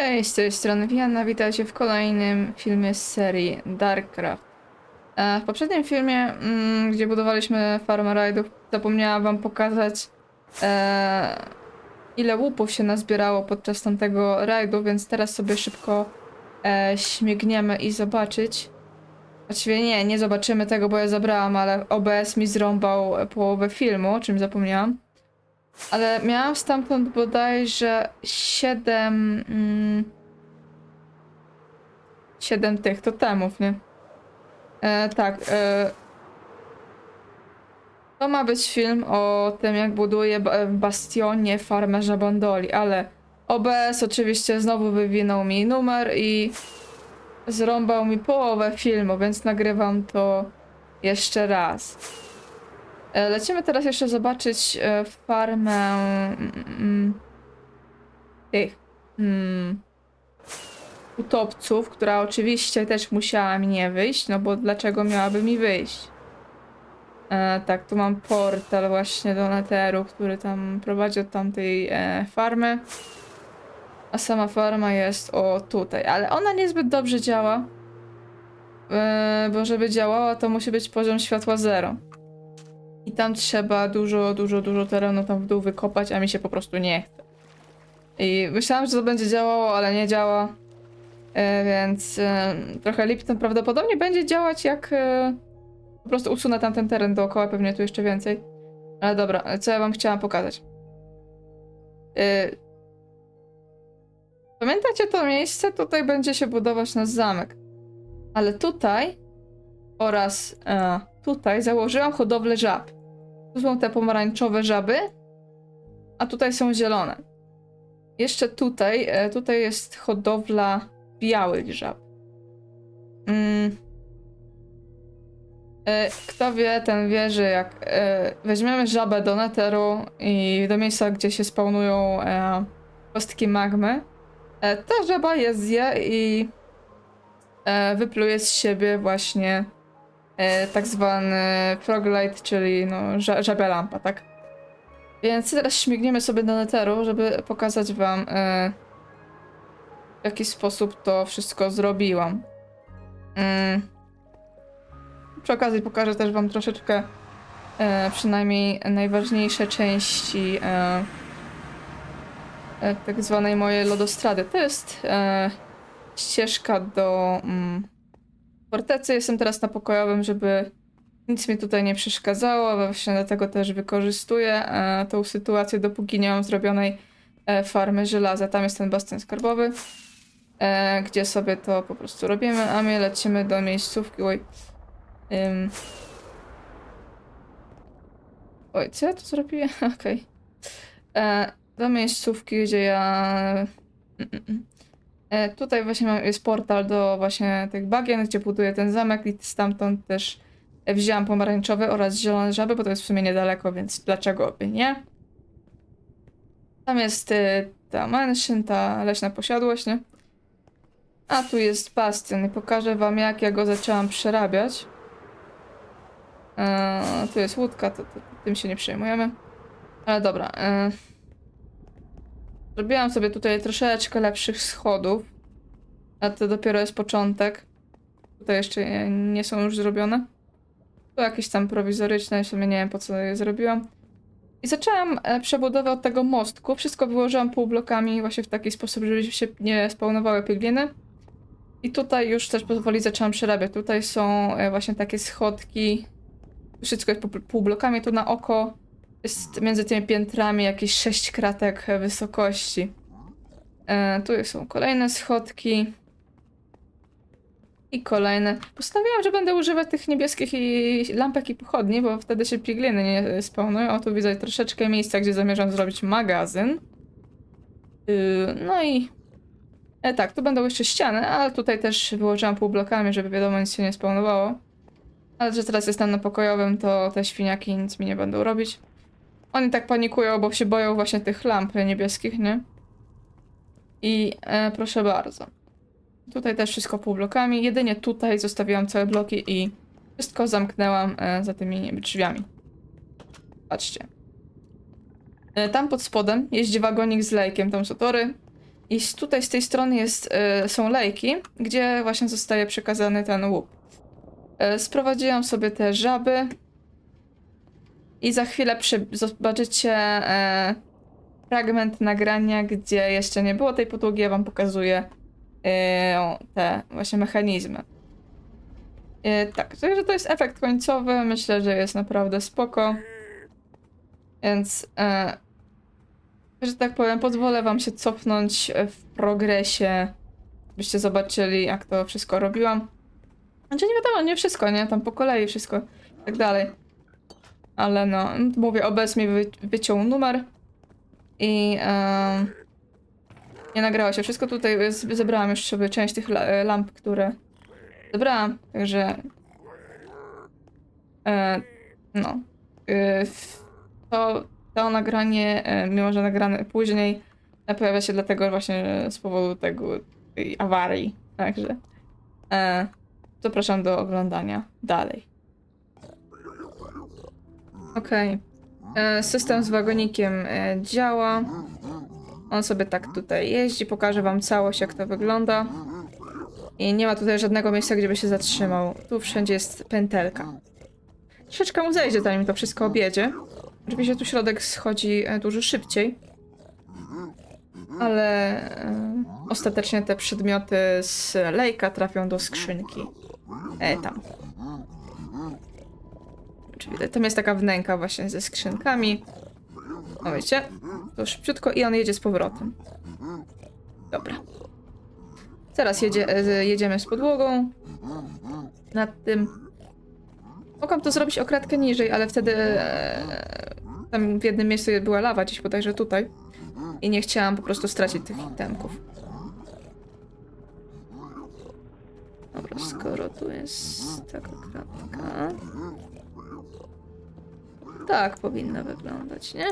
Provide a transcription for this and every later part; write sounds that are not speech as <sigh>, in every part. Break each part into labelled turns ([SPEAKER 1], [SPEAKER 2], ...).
[SPEAKER 1] Hej, z tej strony Wiana, witajcie w kolejnym filmie z serii Darkcraft. E, W poprzednim filmie, mm, gdzie budowaliśmy farmę rajdów, zapomniałam wam pokazać e, ile łupów się nazbierało podczas tamtego rajdu, więc teraz sobie szybko e, śmigniemy i zobaczyć. Właściwie nie, nie zobaczymy tego, bo ja zabrałam, ale OBS mi zrąbał połowę filmu, o czym zapomniałam. Ale miałam stamtąd bodajże 7. Mm, 7 tych totemów, nie? E, tak. E, to ma być film o tym, jak buduję ba- w Bastionie farmę żabandoli, ale OBS oczywiście znowu wywinął mi numer i zrąbał mi połowę filmu, więc nagrywam to jeszcze raz. E, Lecimy teraz jeszcze zobaczyć e, farmę mm, mm, tych mm, utopców, która oczywiście też musiała mi nie wyjść, no bo dlaczego miałaby mi wyjść? E, tak, tu mam portal właśnie do Netheru, który tam prowadzi od tamtej e, farmy. A sama farma jest o tutaj, ale ona niezbyt dobrze działa. E, bo żeby działała, to musi być poziom światła zero. I tam trzeba dużo, dużo, dużo terenu tam w dół wykopać, a mi się po prostu nie chce. I myślałam, że to będzie działało, ale nie działa. E, więc e, trochę Lipton prawdopodobnie będzie działać jak e, po prostu usunę tam ten teren dookoła, pewnie tu jeszcze więcej. Ale dobra, co ja wam chciałam pokazać? E, pamiętacie to miejsce? Tutaj będzie się budować nasz zamek. Ale tutaj oraz e, tutaj założyłam hodowlę żab. Są te pomarańczowe żaby, a tutaj są zielone. Jeszcze tutaj, e, tutaj jest hodowla białych żab. Mm. E, Kto wie, ten wie, że jak e, weźmiemy żabę do neteru i do miejsca, gdzie się spawnują kostki magmy, ta żaba je zje i wypluje z siebie właśnie tak zwany froglight, czyli no, ża- żabia lampa, tak? Więc teraz śmigniemy sobie do neteru, żeby pokazać wam e, w jaki sposób to wszystko zrobiłam. Mm. Przy okazji pokażę też wam troszeczkę e, przynajmniej najważniejsze części e, e, tak zwanej mojej lodostrady. To jest e, ścieżka do mm, fortecy. Jestem teraz na pokojowym, żeby nic mi tutaj nie przeszkadzało. Właśnie dlatego też wykorzystuję e, tą sytuację, dopóki nie mam zrobionej e, farmy żelaza. Tam jest ten bastion skarbowy, e, gdzie sobie to po prostu robimy, a my lecimy do miejscówki. Oj. Oj, co ja tu zrobiłem? <laughs> Okej. E, Do miejscówki, gdzie ja... E, Tutaj właśnie jest portal do właśnie tych bagien, gdzie buduję ten zamek i stamtąd też wzięłam pomarańczowe oraz zielone żaby, bo to jest w sumie niedaleko, więc dlaczego by nie? Tam jest e, ta mansion, ta leśna posiadłość, nie? A tu jest bastion i pokażę wam jak ja go zaczęłam przerabiać. E, tu jest łódka, to, to, tym się nie przejmujemy. Ale dobra. E, zrobiłam sobie tutaj troszeczkę lepszych schodów. A to dopiero jest początek. Tutaj jeszcze nie- są już zrobione. To jakieś tam prowizoryczne, w sumie nie wiem po co je zrobiłam. I zaczęłam e, przebudowę od tego mostku. Wszystko wyłożyłam półblokami właśnie w taki sposób, żeby się nie spawnowały pigliny. I tutaj już też powoli zaczęłam przerabiać. Tutaj są e, właśnie takie schodki. Wszystko jest pół- półblokami. Tu na oko jest między tymi piętrami jakieś sześć kratek wysokości. E, tu są kolejne schodki. I kolejne. Postanowiłam, że będę używać tych niebieskich i lampek i pochodni, bo wtedy się pigliny nie spawnują. O, tu widzę troszeczkę miejsca, gdzie zamierzam zrobić magazyn. Yy, no i E, tak, tu będą jeszcze ściany, ale tutaj też wyłożyłam półblokami, żeby wiadomo nic się nie spawnowało. Ale że teraz jestem na pokojowym, to te świniaki nic mi nie będą robić. Oni tak panikują, bo się boją właśnie tych lamp niebieskich, nie? I e, proszę bardzo. Tutaj też wszystko półblokami. Jedynie tutaj zostawiłam całe bloki i wszystko zamknęłam e, za tymi drzwiami. Patrzcie. E, tam pod spodem jeździ wagonik z lejkiem, tam są tory. I tutaj z tej strony jest, e, są lejki, gdzie właśnie zostaje przekazany ten łup. E, sprowadziłam sobie te żaby. I za chwilę przy, zobaczycie e, fragment nagrania, gdzie jeszcze nie było tej podłogi. Ja wam pokazuję e, te właśnie mechanizmy. E, tak, także to jest efekt końcowy. Myślę, że jest naprawdę spoko. Więc, e, że tak powiem, pozwolę wam się cofnąć w progresie, byście zobaczyli, jak to wszystko robiłam. Znaczy nie wiadomo, nie wszystko, nie? Tam po kolei wszystko i tak dalej. Ale no, mówię, OBS mi wy, wyciął numer i e, nie nagrało się wszystko. Tutaj zebrałam już sobie część tych la, lamp, które zebrałam, także e, no. E, to, to nagranie, e, mimo że nagrane później, e, pojawia się dlatego właśnie z powodu tego, tej awarii. Także e, zapraszam do oglądania dalej. Okej. E, System z wagonikiem e, działa. On sobie tak tutaj jeździ. Pokażę wam całość, jak to wygląda. I nie ma tutaj żadnego miejsca, gdzie by się zatrzymał. Tu wszędzie jest pętelka. Troszeczkę mu zejdzie, zanim to wszystko objedzie. Oczywiście tu środek schodzi e, dużo szybciej. Ale e, ostatecznie te przedmioty z lejka trafią do skrzynki. E, tam. Czyli tam jest taka wnęka właśnie ze skrzynkami. No wiecie, to szybciutko i on jedzie z powrotem. Dobra. Teraz jedzie, e, jedziemy z podłogą. Nad tym. Mogłam to zrobić o kratkę niżej, ale wtedy e, tam w jednym miejscu była lawa, gdzieś bodajże tutaj. I nie chciałam po prostu stracić tych itemków. Dobra, skoro tu jest taka kratka. Tak powinno wyglądać, nie?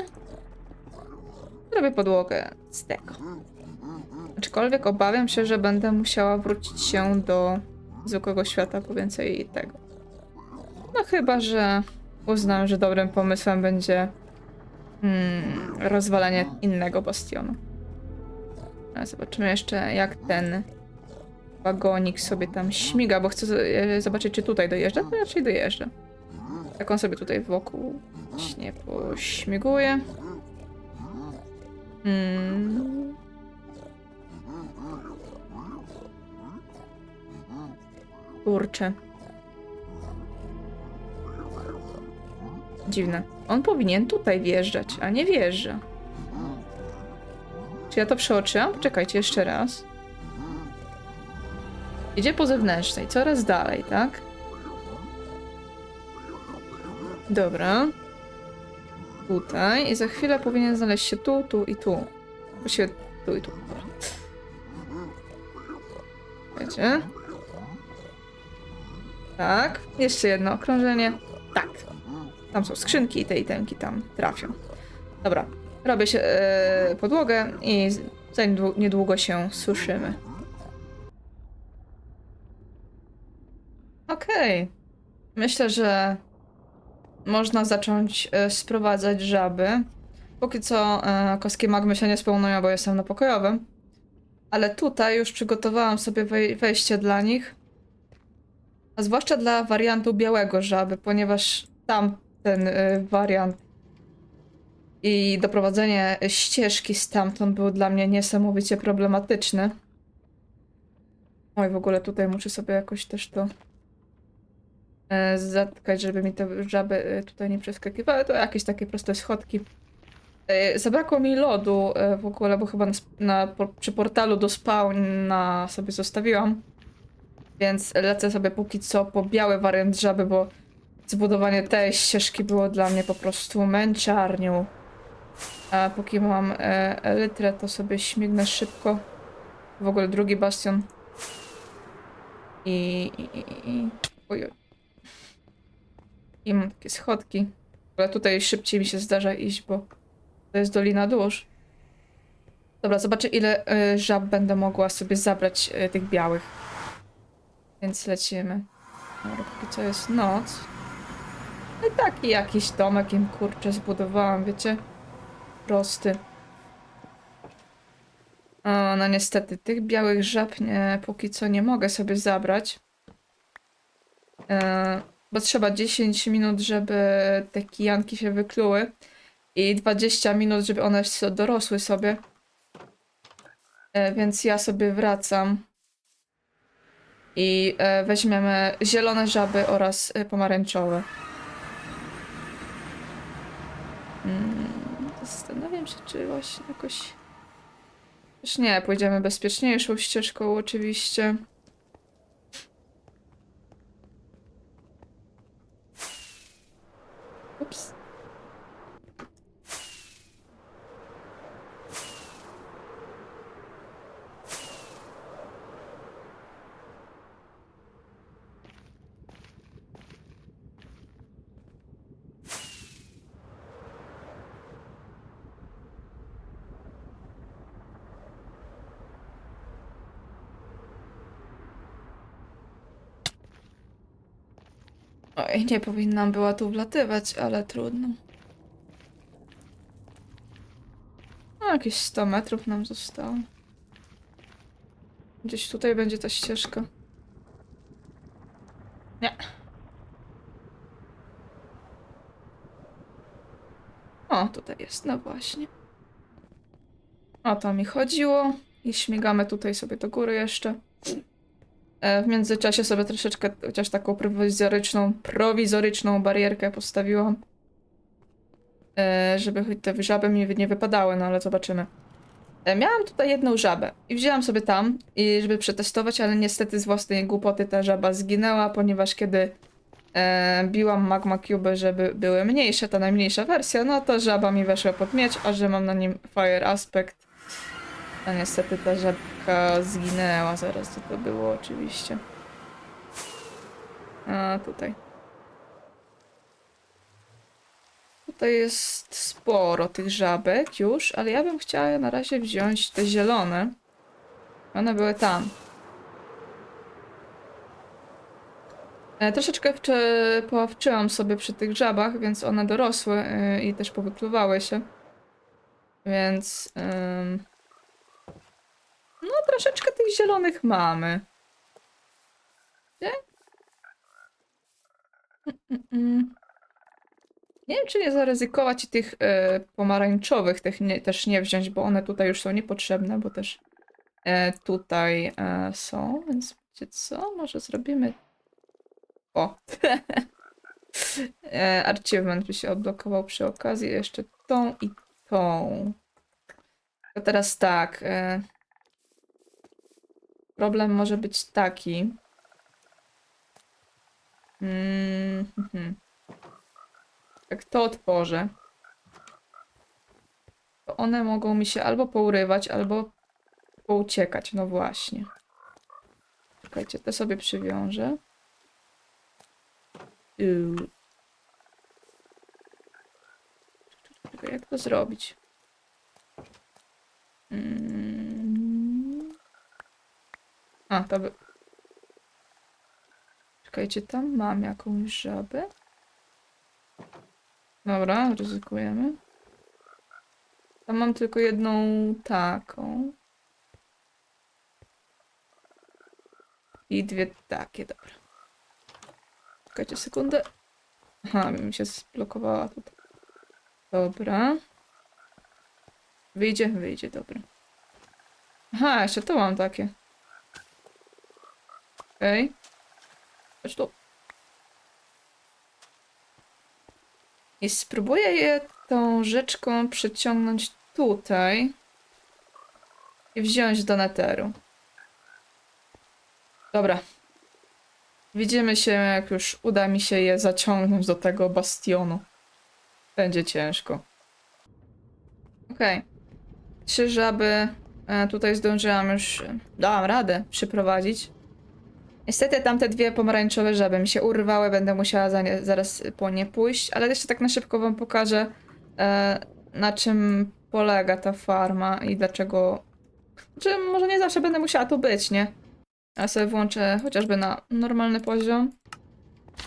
[SPEAKER 1] Zrobię podłogę z tego. Aczkolwiek obawiam się, że będę musiała wrócić się do zwykłego świata po więcej tego. No chyba, że uznam, że dobrym pomysłem będzie mm, rozwalenie innego bastionu. Ale zobaczymy jeszcze, jak ten wagonik sobie tam śmiga, bo chcę e, zobaczyć, czy tutaj dojeżdża. To raczej dojeżdża. Jak on sobie tutaj wokół właśnie pośmiguje. Mm. Kurczę. Dziwne. On powinien tutaj wjeżdżać, a nie wjeżdża. Czy ja to przeoczyłam? Poczekajcie jeszcze raz. Idzie po zewnętrznej, coraz dalej, tak? Dobra. Tutaj i za chwilę powinien znaleźć się tu, tu i tu. Właściwie tu i tu. Dobra. Wiecie? Tak. Jeszcze jedno okrążenie. Tak. Tam są skrzynki i te itemki tam trafią. Dobra. Robię się e, podłogę i za niedłu- niedługo się suszymy. Okej. Myślę, że można zacząć e, sprowadzać żaby. Póki co e, kostki magmy się nie spełniają, bo jestem na pokojowym. Ale tutaj już przygotowałam sobie wej- wejście dla nich. A zwłaszcza dla wariantu białego żaby, ponieważ tam ten e, wariant i doprowadzenie ścieżki stamtąd był dla mnie niesamowicie problematyczny. Oj, w ogóle tutaj muszę sobie jakoś też to zatkać, żeby mi te żaby e, tutaj nie przeskakiwały. To jakieś takie proste schodki. E, Zabrakło mi lodu e, w ogóle, bo chyba na, na, przy portalu do spawna sobie zostawiłam. Więc lecę sobie póki co po biały wariant żaby, bo zbudowanie tej ścieżki było dla mnie po prostu męczarnią. A póki mam e, elytrę, to sobie śmignę szybko. W ogóle drugi bastion. I... i, i, i oj. I mam takie schodki. Ale tutaj szybciej mi się zdarza iść, bo to jest Dolina Dusz. Dobra, zobaczę ile y, żab będę mogła sobie zabrać y, tych białych. Więc lecimy. Dobra, póki co jest noc. No i taki jakiś domek im kurczę zbudowałam, wiecie? Prosty. O, no niestety, tych białych żab nie, póki co nie mogę sobie zabrać. E, bo trzeba 10 minut, żeby te kijanki się wykluły. I 20 minut, żeby one dorosły sobie. E, więc ja sobie wracam. I e, weźmiemy zielone żaby oraz e, pomarańczowe. Mm, zastanawiam się, czy właśnie jakoś. Już nie, pójdziemy bezpieczniejszą ścieżką, oczywiście. Oj, nie powinnam była tu wlatywać, ale trudno. No, jakieś 100 metrów nam zostało. Gdzieś tutaj będzie ta ścieżka. Nie. O, tutaj jest, no właśnie. O to mi chodziło. I śmigamy tutaj sobie do góry jeszcze. E, W międzyczasie sobie troszeczkę chociaż taką prowizoryczną, prowizoryczną barierkę postawiłam. E, Żeby te żaby mi nie wypadały, no ale zobaczymy. E, Miałam tutaj jedną żabę i wzięłam sobie tam, żeby przetestować, ale niestety z własnej głupoty ta żaba zginęła, ponieważ kiedy biłam Magma Cube, żeby były mniejsze, ta najmniejsza wersja, no to żaba mi weszła pod miecz, a że mam na nim Fire Aspect, niestety ta żabka zginęła. Zaraz co to było oczywiście. A tutaj. Tutaj jest sporo tych żabek już, ale ja bym chciała na razie wziąć te zielone. One były tam. E, troszeczkę poławczyłam sobie przy tych żabach, więc one dorosły y, i też powykluwały się. Więc... ym, troszeczkę tych zielonych mamy. Nie? Nie wiem, czy nie zaryzykować i tych e, pomarańczowych tych nie, też nie wziąć, bo one tutaj już są niepotrzebne, bo też e, tutaj e, są, więc wiecie co? Może zrobimy... O! <laughs> e, by się odblokował przy okazji. Jeszcze tą i tą. To teraz tak. Problem może być taki. Mm, mhm. Jak to otworzę, to one mogą mi się albo pourywać, albo pouciekać. No właśnie. Czekajcie, te sobie przywiążę. Czekaj, jak to zrobić? Mm. A, to by... Czekajcie, tam mam jakąś żabę. Dobra, ryzykujemy. Tam mam tylko jedną taką. I dwie takie, dobra. Czekajcie sekundę. Aha, mi się zblokowała tutaj. Dobra. Wyjdzie, wyjdzie, dobra. Aha, jeszcze tu mam takie. Okej. Chodź tu. I spróbuję je tą rzeczką przeciągnąć tutaj. I wziąć do neteru. Dobra. Widzimy się, jak już uda mi się je zaciągnąć do tego bastionu. Będzie ciężko. Okej. Trzy żaby. E, tutaj zdążyłam już. Dałam radę przyprowadzić. Niestety tamte dwie pomarańczowe żaby mi się urwały, będę musiała za nie, zaraz po nie pójść, ale jeszcze tak na szybko wam pokażę, e, na czym polega ta farma i dlaczego... Czy może nie zawsze będę musiała tu być, nie? Ja sobie włączę chociażby na normalny poziom.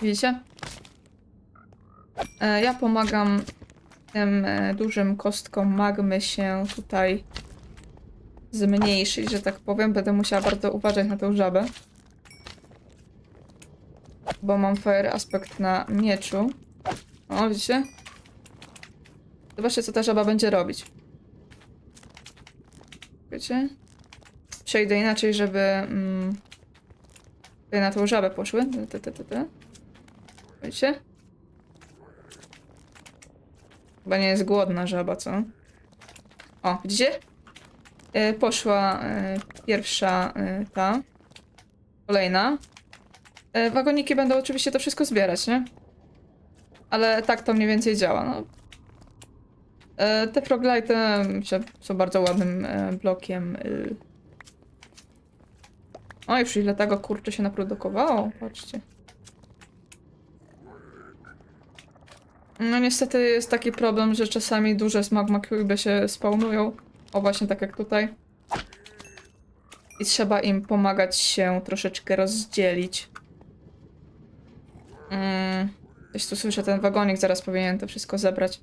[SPEAKER 1] Widzicie? E, ja pomagam tym e, dużym kostkom magmy się tutaj zmniejszyć, że tak powiem. Będę musiała bardzo uważać na tą żabę. Bo mam fire aspekt na mieczu. O, widzicie? Zobaczcie, co ta żaba będzie robić. Wiecie? Przejdę inaczej, żeby mm, na tą żabę poszły. Te, te, te, te. Wiecie? Chyba nie jest głodna żaba, co? O, widzicie? E, poszła e, pierwsza e, ta. Kolejna. E, wagoniki będą oczywiście to wszystko zbierać, nie? Ale tak to mniej więcej działa. No. E, te froglite myślę, są bardzo ładnym e, blokiem. Y. O, już ile tego kurczę się naprodukowało, patrzcie. No niestety jest taki problem, że czasami duże magma cube się spawnują. O właśnie tak jak tutaj. I trzeba im pomagać się troszeczkę rozdzielić. Mm, gdzieś tu słyszę ten wagonik, zaraz powinien to wszystko zebrać.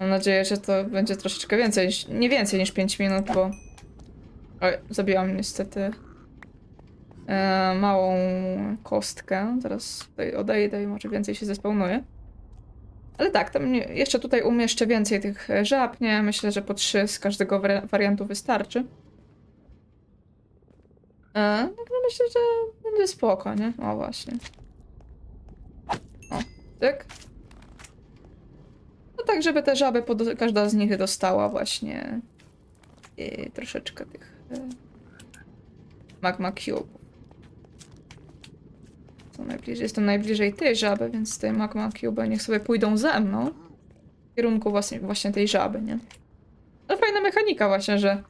[SPEAKER 1] Mam nadzieję, że to będzie troszeczkę więcej, niż, nie więcej niż 5 minut, bo... Oj, zabiłam niestety e, małą kostkę. Zaraz tutaj odejdę i może więcej się zespełnuje. Ale tak, tam jeszcze tutaj umieszczę więcej tych e, żab, nie? Myślę, że po trzy z każdego wari- wariantu wystarczy. E, no myślę, że będzie spoko, nie? O, właśnie. O, tak. No tak, żeby te żaby, każda z nich dostała właśnie e, troszeczkę tych e, magma cube. To najbliżej, jestem najbliżej tej żaby, więc te magma cube niech sobie pójdą ze mną. W kierunku właśnie, właśnie tej żaby, nie? Fajna mechanika właśnie, że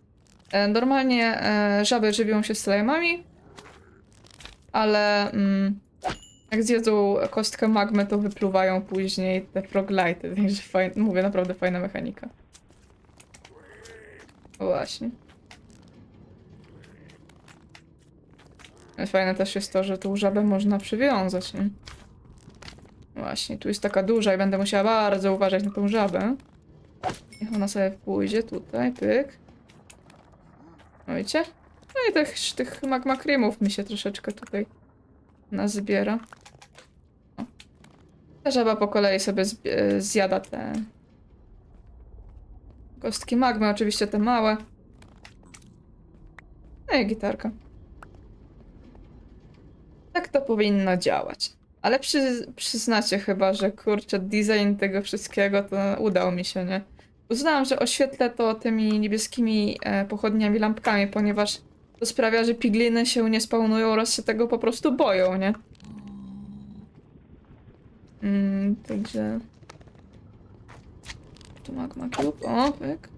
[SPEAKER 1] e, normalnie żaby żywią się slajmami, ale mm, jak zjedzą kostkę magmy, to wypluwają później te froglite, także <laughs> fajn, mówię, naprawdę fajna mechanika. Właśnie. Fajne też jest to, że tą żabę można przywiązać, nie? Właśnie, tu jest taka duża i będę musiała bardzo uważać na tą żabę. Niech ona sobie pójdzie tutaj, pyk. No widzicie? No i tych, tych magma mi się troszeczkę tutaj nazbiera. Żaba po kolei sobie e, zjada te kostki magmy, oczywiście te małe. No i gitarka. Tak to powinno działać. Ale przy, przyznacie chyba, że kurczę, design tego wszystkiego to udał mi się, nie? Uznałam, że oświetlę to tymi niebieskimi e, pochodniami, lampkami, ponieważ to sprawia, że pigliny się nie spawnują oraz się tego po prostu boją, nie? Mm, także... Tu magma cube, o, pyk.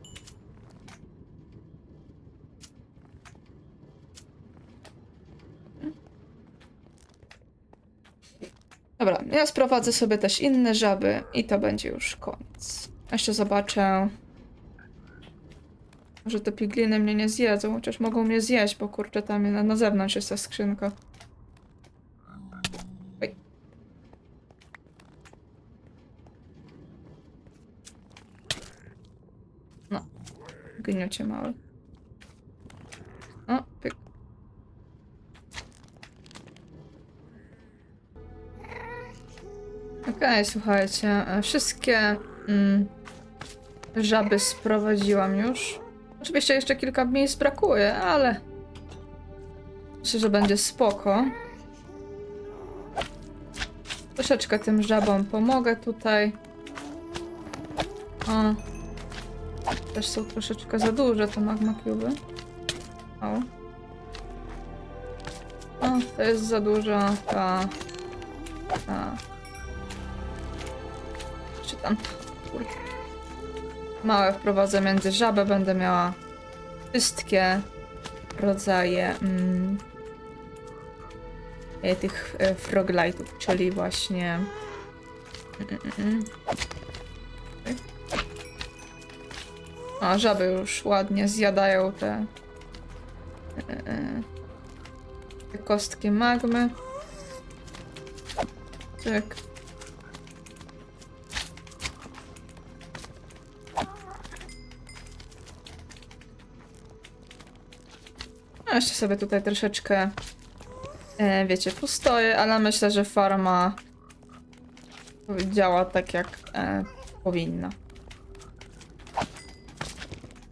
[SPEAKER 1] Dobra, ja sprowadzę sobie też inne żaby i to będzie już koniec. Jeszcze zobaczę. Może te pigliny mnie nie zjedzą, chociaż mogą mnie zjeść, bo kurczę tam na, na zewnątrz jest ta skrzynka. Gniocie małe. O, pyk. Okej, słuchajcie, e, wszystkie mm, żaby sprowadziłam już. Oczywiście jeszcze kilka miejsc brakuje, ale myślę, że będzie spoko. Troszeczkę tym żabom pomogę tutaj. O. Też są troszeczkę za duże te magma cube. O. O, to jest za dużo, ta... ta. Czy tam... Kurde. Małe wprowadzę między żabę, będę miała wszystkie rodzaje mm, e, tych e, froglightów, czyli właśnie... Mm, mm, mm. A, żaby już ładnie zjadają te, e, e, te kostki magmy. Tak. No jeszcze sobie tutaj troszeczkę, e, wiecie, postoję, ale myślę, że farma działa tak jak powinna.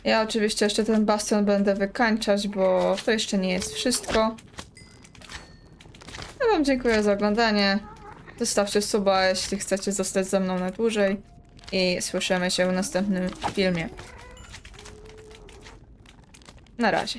[SPEAKER 1] Ja oczywiście jeszcze ten bastion będę wykańczać, bo to jeszcze nie jest wszystko. Ja wam dziękuję za oglądanie. Zostawcie suba, jeśli chcecie zostać ze mną na dłużej. I słyszymy się w następnym filmie. Na razie.